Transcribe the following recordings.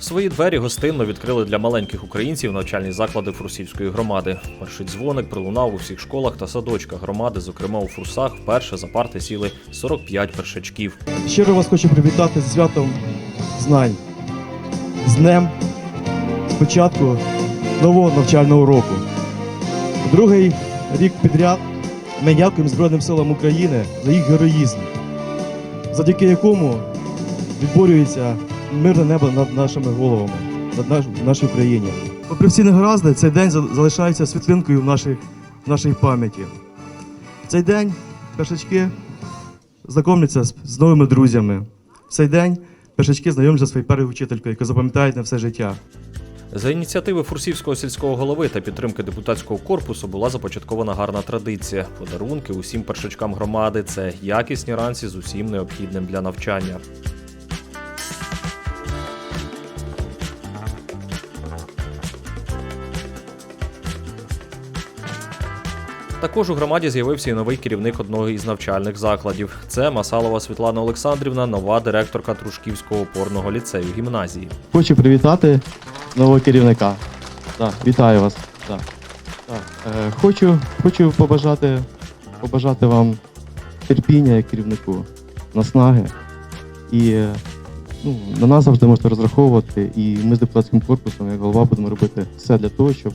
Свої двері гостинно відкрили для маленьких українців навчальні заклади Фурсівської громади. Перший дзвоник пролунав у всіх школах та садочках громади. Зокрема, у Фурсах вперше за парти сіли 45 першачків. Щиро вас хочу привітати з святом знань, з днем спочатку нового навчального року. Другий рік підряд ми дякуємо Збройним силам України за їх героїзм, завдяки якому відборюється мирне небо над нашими головами, над наш, в нашій країні. Попри всі негаразди, цей день за- залишається світлинкою в нашій, в нашій пам'яті. В цей день першачки знайомляться з, з новими друзями. В цей день першачки знайомляться зі своєю першою вчителькою, яку запам'ятають на все життя. За ініціативи Фурсівського сільського голови та підтримки депутатського корпусу була започаткована гарна традиція. Подарунки усім першачкам громади це якісні ранці з усім необхідним для навчання. Також у громаді з'явився і новий керівник одного із навчальних закладів. Це Масалова Світлана Олександрівна, нова директорка Трушківського опорного ліцею гімназії. Хочу привітати нового керівника. Так, вітаю вас. Так. Так. Е, хочу, хочу побажати, побажати вам терпіння як керівнику, наснаги. І е, ну, на нас завжди можете розраховувати. І ми з депутатським корпусом, як голова, будемо робити все для того, щоб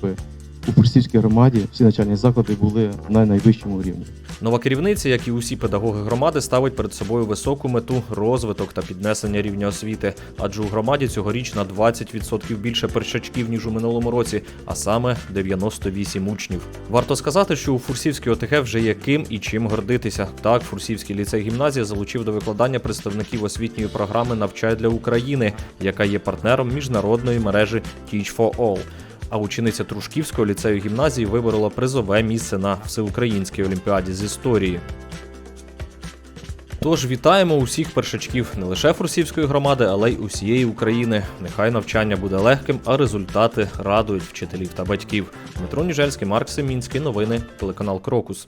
у Фурсівській громаді всі навчальні заклади були на найвищому рівні. Нова керівниця, як і усі педагоги громади, ставить перед собою високу мету розвиток та піднесення рівня освіти. Адже у громаді цьогоріч на 20% більше першачків ніж у минулому році, а саме 98 учнів. Варто сказати, що у Фурсівській ОТГ вже є ким і чим гордитися. Так, Фурсівський ліцей гімназія залучив до викладання представників освітньої програми Навчай для України, яка є партнером міжнародної мережі Teach for All. А учениця Трушківського ліцею гімназії виборола призове місце на всеукраїнській олімпіаді з історії. Тож вітаємо усіх першачків не лише Фурсівської громади, але й усієї України. Нехай навчання буде легким, а результати радують вчителів та батьків. Дмитро Ніжельський, Марк Семінський. Новини телеканал Крокус.